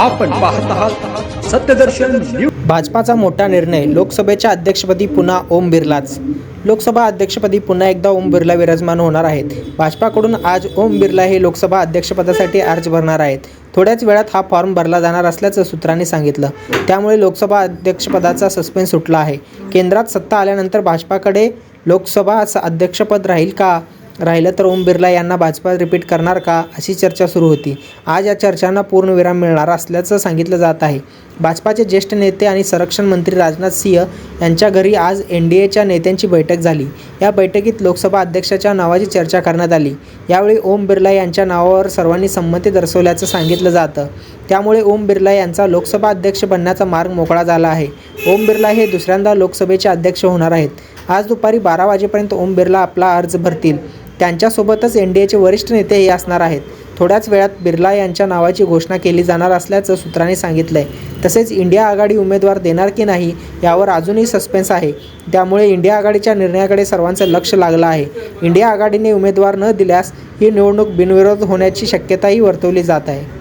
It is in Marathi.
आपण पाहत आहात सत्यदर्शन न्यूज भाजपाचा मोठा निर्णय लोकसभेच्या अध्यक्षपदी पुन्हा ओम बिर्लाच. लोकसभा अध्यक्षपदी पुन्हा एकदा ओम बिर्ला विराजमान होणार आहेत. भाजपाकडून आज ओम बिर्ला हे लोकसभा अध्यक्षपदासाठी अर्ज भरणार आहेत. थोड्याच वेळात हा फॉर्म भरला जाणार असल्याचं सूत्रांनी सांगितलं. त्यामुळे लोकसभा अध्यक्षपदाचा सस्पेन्स सुटला आहे. केंद्रात सत्ता आल्यानंतर भाजपाकडे लोकसभा अध्यक्षपद राहील का? राहिलं तर ओम बिर्ला यांना भाजपा रिपीट करणार का अशी चर्चा सुरू होती. आज या चर्चांना पूर्णविराम मिळणार असल्याचं सांगितलं जात आहे. भाजपाचे ज्येष्ठ नेते आणि संरक्षण मंत्री राजनाथ सिंह यांच्या घरी आज एन डी एच्या नेत्यांची बैठक झाली. या बैठकीत लोकसभा अध्यक्षाच्या नावाची चर्चा करण्यात आली. यावेळी ओम बिर्ला यांच्या नावावर सर्वांनी संमती दर्शवल्याचं सांगितलं जातं. त्यामुळे ओम बिर्ला यांचा लोकसभा अध्यक्ष बनण्याचा मार्ग मोकळा झाला आहे. ओम बिर्ला हे दुसऱ्यांदा लोकसभेचे अध्यक्ष होणार आहेत. आज दुपारी बारा वाजेपर्यंत ओम बिर्ला आपला अर्ज भरतील. त्यांच्यासोबतच एन डी एचे वरिष्ठ नेतेही असणार आहेत. थोड्याच वेळात बिर्ला यांच्या नावाची घोषणा केली जाणार असल्याचं सूत्रांनी सांगितलंय. तसेच इंडिया आघाडी उमेदवार देणार की नाही यावर अजूनही सस्पेन्स आहे. त्यामुळे इंडिया आघाडीच्या निर्णयाकडे सर्वांचं लक्ष लागलं आहे. इंडिया आघाडीने उमेदवार न दिल्यास ही निवडणूक बिनविरोध होण्याची शक्यताही वर्तवली जात आहे.